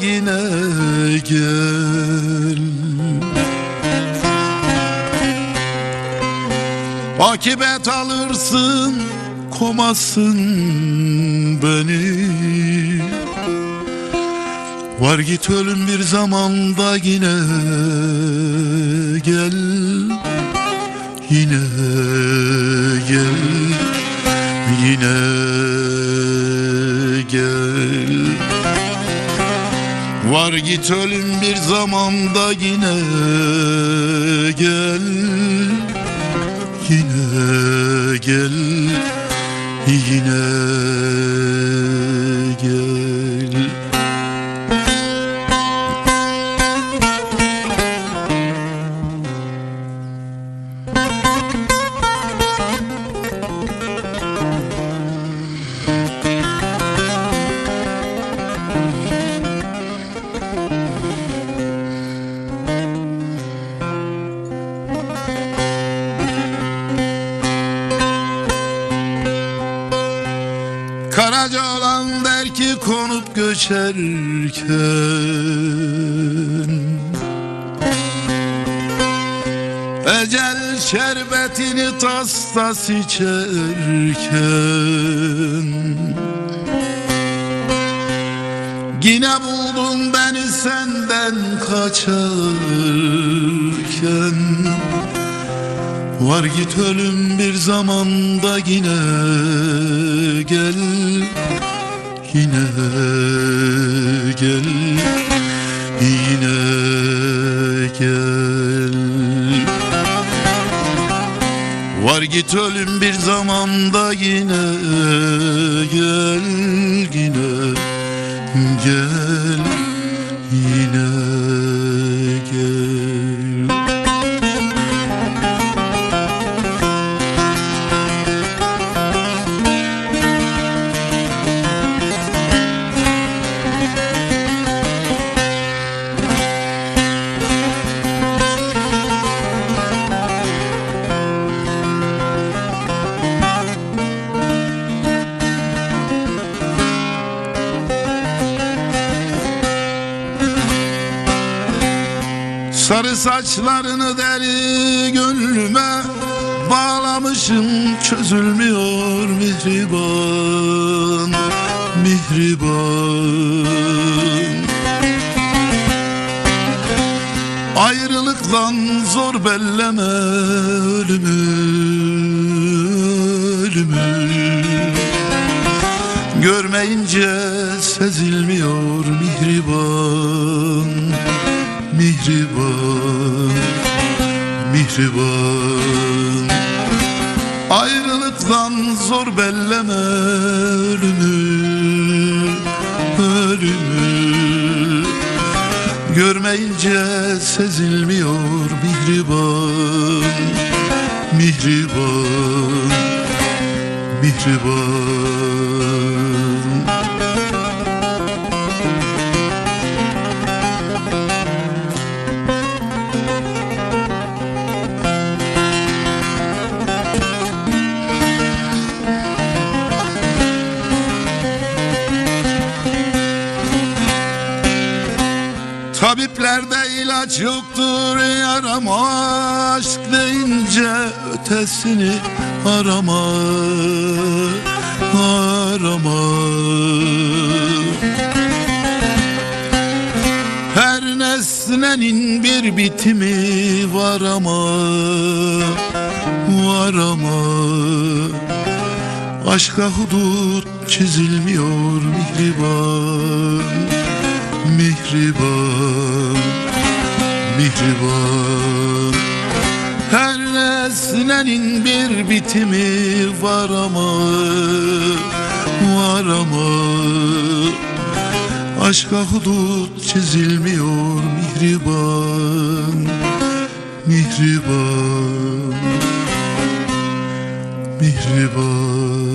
yine gel. Akibet alırsın komasın beni. Var git ölüm bir zamanda yine gel. Yine gel Yine Var git ölüm bir zamanda yine gel. Yine gel. Yine Karaca olan der ki konup göçerken Ecel şerbetini tas tas içerken Yine buldun beni senden kaçarken Var git ölüm bir zamanda yine gel. Yine gel. Yine gel. Var git ölüm bir zamanda yine gel. Yine gel Sarı saçlarını deli gönlüme Bağlamışım çözülmüyor mihriban Mihriban. Ayrılıktan zor belleme ölümü Ölümü. Görmeyince sezilmiyor mihriban Mihriban Mihriban. Ayrılıktan zor belleme ölümü Ölümü. Görmeyince sezilmiyor mihriban Mihriban Mihriban Tabiplerde ilaç yoktur yarama Aşk deyince ötesini arama Arama Her nesnenin bir bitimi var ama Var ama. Aşka hudut çizilmiyor mihriban Mihriban Mihriban Her nesnenin bir bitimi var ama Var ama. Aşka hudut çizilmiyor mihriban Mihriban Mihriban